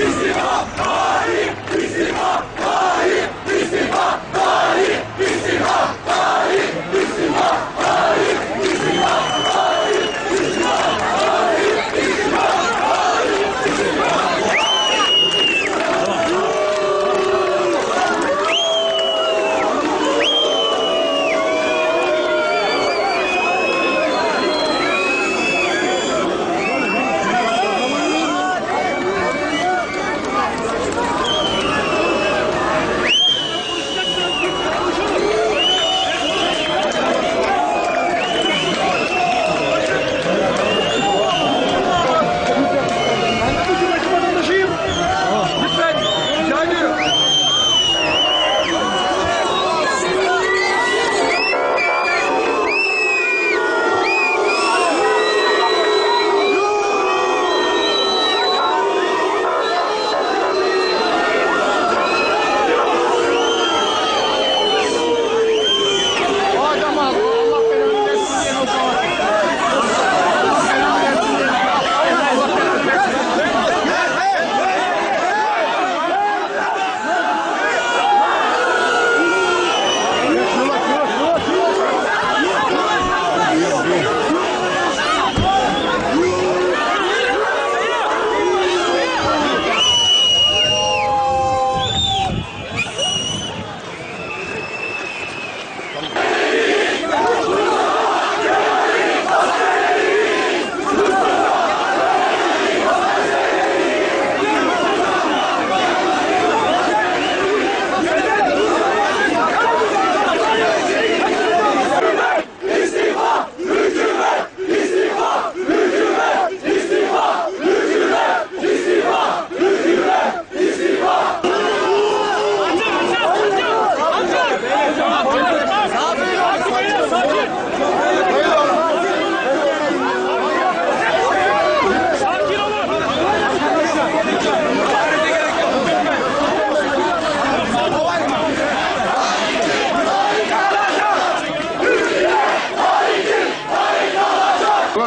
ですよ。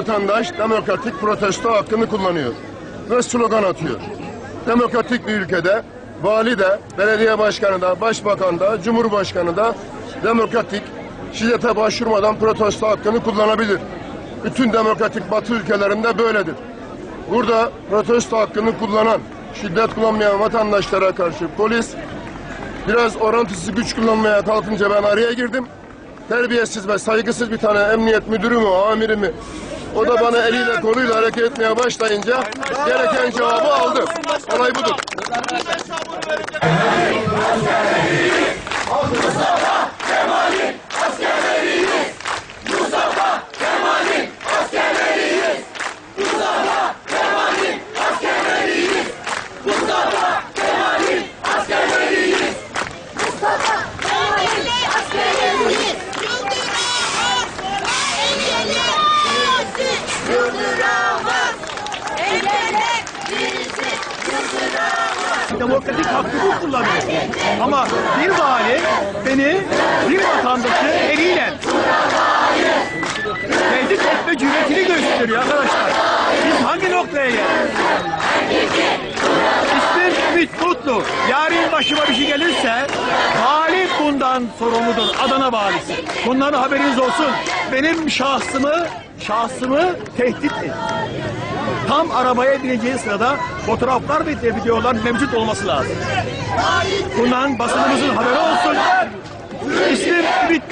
Vatandaş demokratik protesto hakkını kullanıyor ve slogan atıyor. Demokratik bir ülkede vali de, belediye başkanı da, başbakan da, cumhurbaşkanı da demokratik şiddete başvurmadan protesto hakkını kullanabilir. Bütün demokratik batı ülkelerinde böyledir. Burada protesto hakkını kullanan, şiddet kullanmayan vatandaşlara karşı polis biraz orantısı güç kullanmaya kalkınca ben araya girdim. Terbiyesiz ve saygısız bir tane emniyet müdürü mü, amiri mi? O da bana eliyle koluyla hareket etmeye başlayınca gereken cevabı aldım. Olay budur. Demokratik hakkımı kullanıyor. Ama bir vali beni bir vatandaşı eliyle tehdit etme cüretini gösteriyor arkadaşlar. Biz hangi noktaya geldik? İsmim Ümit Mutlu. Yarın başıma bir şey gelirse vali bundan sorumludur. Adana valisi. Bunların haberiniz olsun. Benim şahsımı şahsımı tehdit et tam arabaya bineceği sırada fotoğraflar ve videolar mevcut olması lazım. Bundan basınımızın haberi olsun. İsmim Ümit